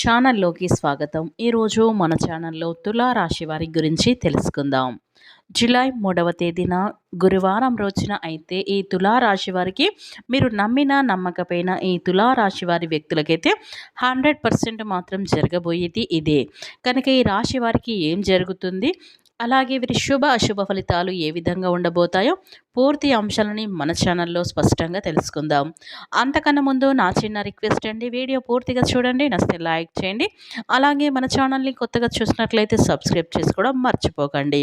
ఛానల్లోకి స్వాగతం. ఈరోజు మన ఛానల్లో తులారాశి వారి గురించి తెలుసుకుందాం. జూలై మూడవ తేదీన గురువారం రోజున అయితే ఈ తులారాశి వారికి మీరు నమ్మిన నమ్మకపోయిన ఈ తులారాశి వారి వ్యక్తులకైతే హండ్రెడ్ పర్సెంట్ మాత్రం జరగబోయేది ఇదే. కనుక ఈ రాశి వారికి ఏం జరుగుతుంది? అలాగే వీరి శుభ అశుభ ఫలితాలు ఏ విధంగా ఉండబోతాయో పూర్తి అంశాలని మన ఛానల్లో స్పష్టంగా తెలుసుకుందాం. అంతకన్నా ముందు నా చిన్న రిక్వెస్ట్ అండి వీడియో పూర్తిగా చూడండి నస్తే లైక్ చేయండి. అలాగే మన ఛానల్ని కొత్తగా చూసినట్లయితే సబ్స్క్రైబ్ చేసుకోవడం మర్చిపోకండి.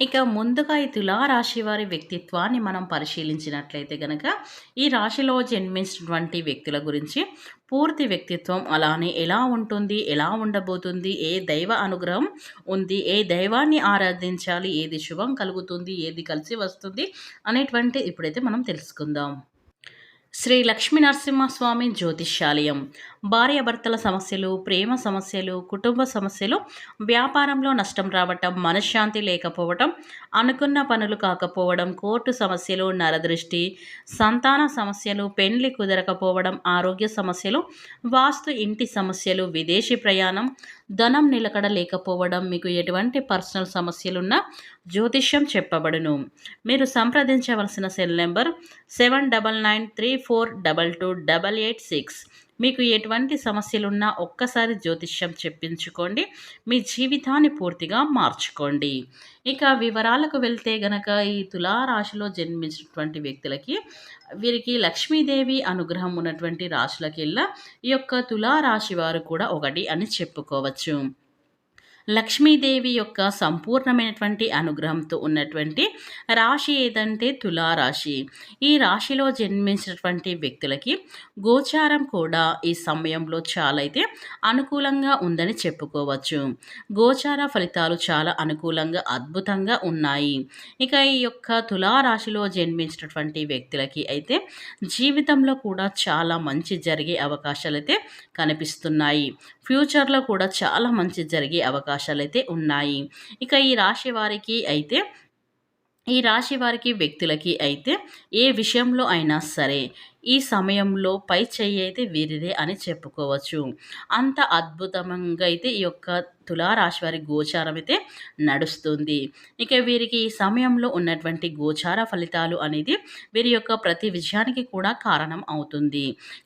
ఇక ముందుగా ఈ తులారాశి వారి వ్యక్తిత్వాన్ని మనం పరిశీలించినట్లయితే కనుక ఈ రాశిలో జన్మించినటువంటి వ్యక్తుల గురించి పూర్తి వ్యక్తిత్వం అలానే ఎలా ఉంటుంది ఎలా ఉండబోతుంది ఏ దైవ అనుగ్రహం ఉంది ఏ దైవాన్ని ఆరాధించాలి ఏది శుభం కలుగుతుంది ఏది కలిసి వస్తుంది అనేటువంటి ఇప్పుడైతే మనం తెలుసుకుందాం. శ్రీ లక్ష్మీ నరసింహస్వామి జ్యోతిష్యాలయం. భార్యాభర్తల సమస్యలు ప్రేమ సమస్యలు కుటుంబ సమస్యలు వ్యాపారంలో నష్టం రావటం మనశ్శాంతి లేకపోవటం అనుకున్న పనులు కాకపోవడం కోర్టు సమస్యలు నరదృష్టి సంతాన సమస్యలు పెండ్లి కుదరకపోవడం ఆరోగ్య సమస్యలు వాస్తు ఇంటి సమస్యలు విదేశీ ప్రయాణం ధనం నిలకడ లేకపోవడం మీకు ఎటువంటి పర్సనల్ సమస్యలున్నా జ్యోతిష్యం చెప్పబడును. మీరు సంప్రదించవలసిన cell number seven double nine three four double two double eight six. మీకు ఎటువంటి సమస్యలున్నా ఒక్కసారి జ్యోతిష్యం చెప్పించుకోండి. మీ జీవితాన్ని పూర్తిగా మార్చుకోండి. ఇక వివరాలకు వెళ్తే గనక ఈ తులారాశిలో జన్మించినటువంటి వ్యక్తులకి వీరికి లక్ష్మీదేవి అనుగ్రహం ఉన్నటువంటి రాశులకెల్లా ఈ యొక్క తులారాశి వారు కూడా ఒకటి అని చెప్పుకోవచ్చు. లక్ష్మీదేవి యొక్క సంపూర్ణమైనటువంటి అనుగ్రహంతో ఉన్నటువంటి రాశి ఏదంటే తులారాశి. ఈ రాశిలో జన్మించినటువంటి వ్యక్తులకి గోచారం కూడా ఈ సమయంలో చాలా అయితే అనుకూలంగా ఉందని చెప్పుకోవచ్చు. గోచార ఫలితాలు చాలా అనుకూలంగా అద్భుతంగా ఉన్నాయి. ఇక ఈ యొక్క తులారాశిలో జన్మించినటువంటి వ్యక్తులకి అయితే జీవితంలో కూడా చాలా మంచి జరిగే అవకాశాలు అయితే కనిపిస్తున్నాయి. ఫ్యూచర్లో కూడా చాలా మంచి జరిగే అవకాశాలు అయితే ఉన్నాయి. ఇక ఈ రాశి వారికి అయితే ఈ రాశి వారికి వ్యక్తులకి అయితే ఏ విషయంలో అయినా సరే ఈ సమయంలో పై చెయ్యి అయితే వీరిదే అని చెప్పుకోవచ్చు. అంత అద్భుతంగా అయితే ఈ యొక్క తులారాశి వారి గోచారం అయితే నడుస్తుంది. ఇక వీరికి ఈ సమయంలో ఉన్నటువంటి గోచార ఫలితాలు అనేది వీరి యొక్క ప్రతి విజయానికి కూడా కారణం అవుతుంది.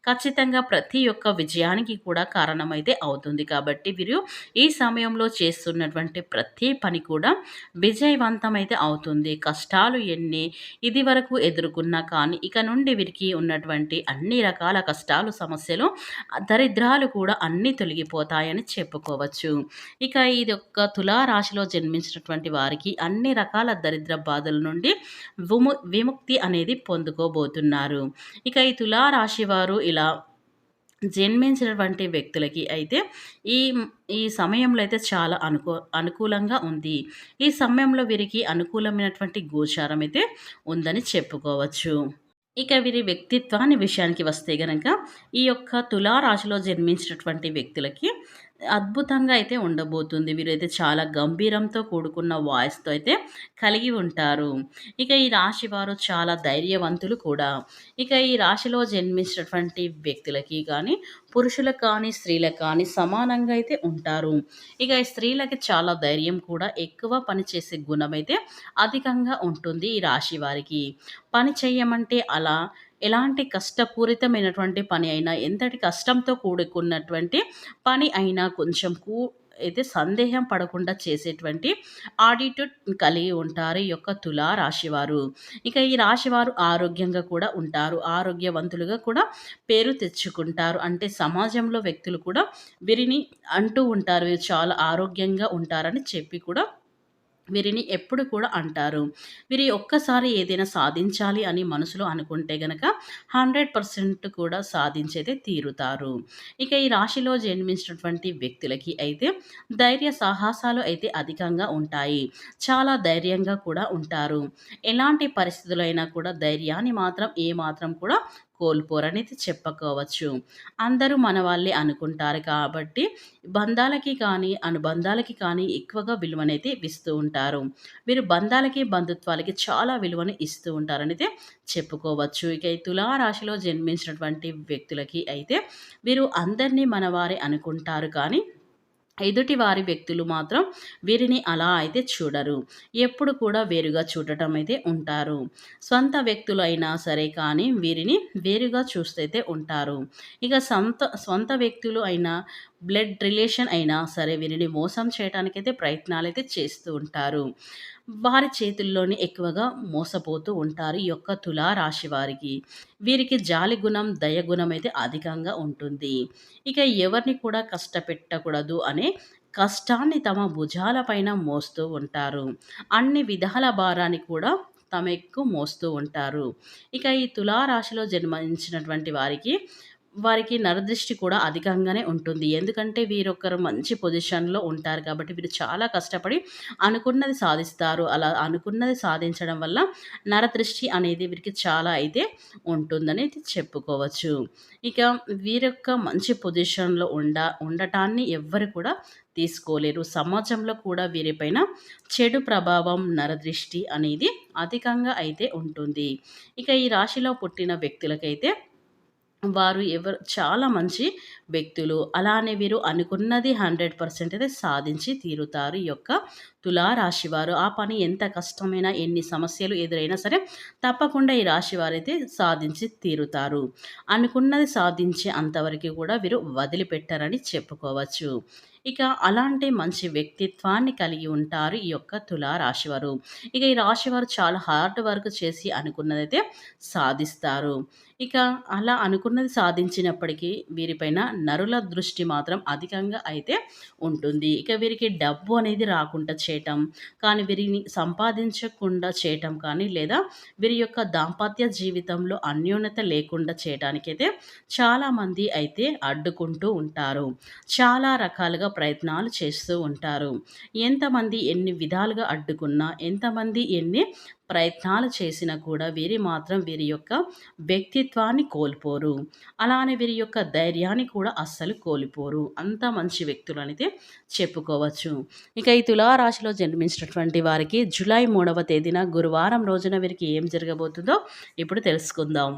ఖచ్చితంగా ప్రతి ఒక్క విజయానికి కూడా కారణమైతే అవుతుంది. కాబట్టి వీరు ఈ సమయంలో చేస్తున్నటువంటి ప్రతి పని కూడా విజయవంతమైతే అవుతుంది. కష్టాలు ఎన్ని ఇది వరకు ఎదుర్కొన్నా కానీ ఇక నుండి వీరికి ఉన్నటువంటి అన్ని రకాల కష్టాలు సమస్యలు దరిద్రాలు కూడా అన్నీ తొలగిపోతాయని చెప్పుకోవచ్చు. ఇక ఇది ఒక తులారాశిలో జన్మించినటువంటి వారికి అన్ని రకాల దరిద్ర బాధల నుండి విము విముక్తి అనేది పొందుకోబోతున్నారు. ఇక ఈ తులారాశి వారు ఇలా జన్మించినటువంటి వ్యక్తులకి అయితే ఈ ఈ సమయంలో అయితే చాలా అనుకూ అనుకూలంగా ఉంది. ఈ సమయంలో వీరికి అనుకూలమైనటువంటి గోచారం అయితే ఉందని చెప్పుకోవచ్చు. ఇక వీరి వ్యక్తిత్వాన్ని విషయానికి వస్తే గనక ఈ యొక్క తులారాశిలో జన్మించినటువంటి వ్యక్తులకి అద్భుతంగా అయితే ఉండబోతుంది. వీరైతే చాలా గంభీరంతో కూడుకున్న వాయిస్తో అయితే కలిగి ఉంటారు. ఇక ఈ రాశి వారు చాలా ధైర్యవంతులు కూడా. ఇక ఈ రాశిలో జన్మించినటువంటి వ్యక్తులకి కానీ పురుషులకు కానీ స్త్రీలకు కానీ సమానంగా అయితే ఉంటారు. ఇక ఈ స్త్రీలకి చాలా ధైర్యం కూడా ఎక్కువ పని చేసే గుణం అయితే అధికంగా ఉంటుంది ఈ రాశి వారికి. పని చేయమంటే అలా ఎలాంటి కష్టపూరితమైనటువంటి పని అయినా ఎంతటి కష్టంతో కూడుకున్నటువంటి పని అయినా కొంచెం కూ అయితే సందేహం పడకుండా చేసేటువంటి ఆడిట్యూడ్ కలిగి ఉంటారు ఈ యొక్క తులా రాశివారు. ఇక ఈ రాశివారు ఆరోగ్యంగా కూడా ఉంటారు. ఆరోగ్యవంతులుగా కూడా పేరు తెచ్చుకుంటారు. అంటే సమాజంలో వ్యక్తులు కూడా వీరిని అంటూ ఉంటారు. చాలా ఆరోగ్యంగా ఉంటారని చెప్పి కూడా వీరిని ఎప్పుడు కూడా అంటారు. వీరి ఒక్కసారి ఏదైనా సాధించాలి అని మనసులో అనుకుంటే గనక హండ్రెడ్ పర్సెంట్ కూడా సాధించేదే తీరుతారు. ఇక ఈ రాశిలో జన్మించినటువంటి వ్యక్తులకి అయితే ధైర్య సాహసాలు అయితే అధికంగా ఉంటాయి. చాలా ధైర్యంగా కూడా ఉంటారు. ఎలాంటి పరిస్థితులైనా కూడా ధైర్యాన్ని మాత్రం ఏ మాత్రం కూడా కోల్పోరనేది చెప్పుకోవచ్చు. అందరూ మన వాళ్ళే అనుకుంటారు కాబట్టి బంధాలకి కానీ అనుబంధాలకి కానీ ఎక్కువగా విలువనైతే ఇస్తూ ఉంటారు. వీరు బంధాలకి బంధుత్వాలకి చాలా విలువను ఇస్తూ ఉంటారనైతే చెప్పుకోవచ్చు. ఇక ఈ తులారాశిలో జన్మించినటువంటి వ్యక్తులకి అయితే వీరు అందరినీ మనవారే అనుకుంటారు కానీ ఎదుటి వారి వ్యక్తులు మాత్రం వీరిని అలా అయితే చూడరు. ఎప్పుడు కూడా వేరుగా చూడటం అయితే ఉంటారు. సొంత వ్యక్తులు అయినా సరే కానీ వీరిని వేరుగా చూస్తైతే ఉంటారు. ఇక సొంత సొంత వ్యక్తులు అయినా బ్లడ్ రిలేషన్ అయినా సరే వీరిని మోసం చేయడానికైతే ప్రయత్నాలు అయితే చేస్తూ ఉంటారు. వారి చేతుల్లోనే ఎక్కువగా మోసపోతూ ఉంటారు ఈ యొక్క తులారాశి వారికి. వీరికి జాలి గుణం దయగుణం అయితే అధికంగా ఉంటుంది. ఇక ఎవరిని కూడా కష్టపెట్టకూడదు అనే కష్టాన్ని తమ భుజాలపైన మోస్తూ ఉంటారు. అన్ని విధాల భారాన్ని కూడా తమ ఎక్కువ మోస్తూ ఉంటారు. ఇక ఈ తులారాశిలో జన్మించినటువంటి వారికి వారికి నరదృష్టి కూడా అధికంగానే ఉంటుంది. ఎందుకంటే వీరొకరు మంచి పొజిషన్లో ఉంటారు కాబట్టి వీరు చాలా కష్టపడి అనుకున్నది సాధిస్తారు. అలా అనుకున్నది సాధించడం వల్ల నరదృష్టి అనేది వీరికి చాలా అయితే ఉంటుందని చెప్పుకోవచ్చు. ఇక వీరొక్క మంచి పొజిషన్లో ఉండ ఉండటాన్ని ఎవ్వరు కూడా తీసుకోలేరు. సమాజంలో కూడా వీరిపైన చెడు ప్రభావం నరదృష్టి అనేది అధికంగా అయితే ఉంటుంది. ఇక ఈ రాశిలో పుట్టిన వ్యక్తులకైతే వారు ఎవరు చాలా మంచి వ్యక్తులు. అలానే వీరు అనుకున్నది హండ్రెడ్ పర్సెంట్ అయితే సాధించి తీరుతారు ఈ యొక్క తులారాశి వారు. ఆ పని ఎంత కష్టమైనా ఎన్ని సమస్యలు ఎదురైనా సరే తప్పకుండా ఈ రాశి వారైతే సాధించి తీరుతారు. అనుకున్నది సాధించే అంతవరకు కూడా వీరు వదిలిపెట్టారని చెప్పుకోవచ్చు. ఇక అలాంటి మంచి వ్యక్తిత్వాన్ని కలిగి ఉంటారు ఈ యొక్క తులా రాశివారు ఇక ఈ రాశివారు చాలా హార్డ్ వర్క్ చేసి అనుకున్నదైతే సాధిస్తారు. ఇక అలా అనుకున్నది సాధించినప్పటికీ వీరిపైన నరుల దృష్టి మాత్రం అధికంగా అయితే ఉంటుంది. ఇక వీరికి డబ్బు అనేది రాకుండా చేయటం కానీ వీరిని సంపాదించకుండా చేయటం కానీ లేదా వీరి యొక్క దాంపత్య జీవితంలో అన్యోన్యత లేకుండా చేయటానికైతే చాలామంది అయితే అడ్డుకుంటూ ఉంటారు. చాలా రకాలుగా ప్రయత్నాలు చేస్తూ ఉంటారు. ఎంతమంది ఎన్ని విధాలుగా అడ్డుకున్నా ఎంతమంది ఎన్ని ప్రయత్నాలు చేసినా కూడా వీరి మాత్రం వీరి యొక్క వ్యక్తిత్వాన్ని కోల్పోరు. అలానే వీరి యొక్క ధైర్యాన్ని కూడా అస్సలు కోల్పోరు. అంత మంచి వ్యక్తులు అయితే చెప్పుకోవచ్చు. ఇక ఈ తులారాశిలో జన్మించినటువంటి వారికి జూలై మూడవ తేదీన గురువారం రోజున వీరికి ఏం జరగబోతుందో ఇప్పుడు తెలుసుకుందాం.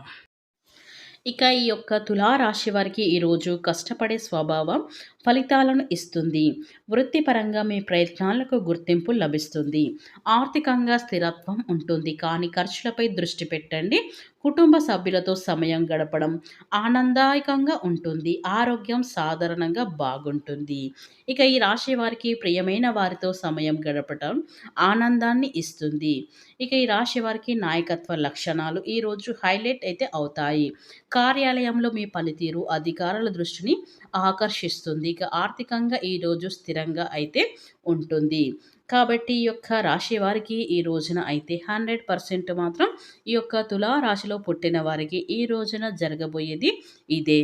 ఇక ఈ యొక్క తులారాశి వారికి ఈరోజు కష్టపడే స్వభావం ఫలితాలను ఇస్తుంది. వృత్తిపరంగా మీ ప్రయత్నాలకు గుర్తింపు లభిస్తుంది. ఆర్థికంగా స్థిరత్వం ఉంటుంది. కానీ ఖర్చులపై దృష్టి పెట్టండి. కుటుంబ సభ్యులతో సమయం గడపడం ఆనందాయకంగా ఉంటుంది. ఆరోగ్యం సాధారణంగా బాగుంటుంది. ఇక ఈ రాశి వారికి ప్రియమైన వారితో సమయం గడపడం ఆనందాన్ని ఇస్తుంది. ఇక ఈ రాశి వారికి నాయకత్వ లక్షణాలు ఈరోజు హైలైట్ అయితే అవుతాయి. కార్యాలయంలో మీ పనితీరు అధికారుల దృష్టిని ఆకర్షిస్తుంది. ఇక ఆర్థికంగా ఈరోజు స్థిరంగా అయితే ఉంటుంది. కాబట్టి ఈ యొక్క రాశి వారికి ఈ రోజున అయితే హండ్రెడ్ పర్సెంట్ మాత్రం ఈ యొక్క తులా రాశిలో పుట్టిన వారికి ఈ రోజున జరగబోయేది ఇదే.